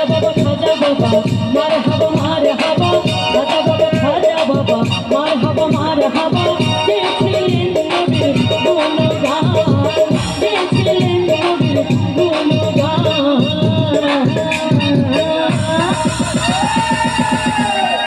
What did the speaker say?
বাবা খাজা বাবা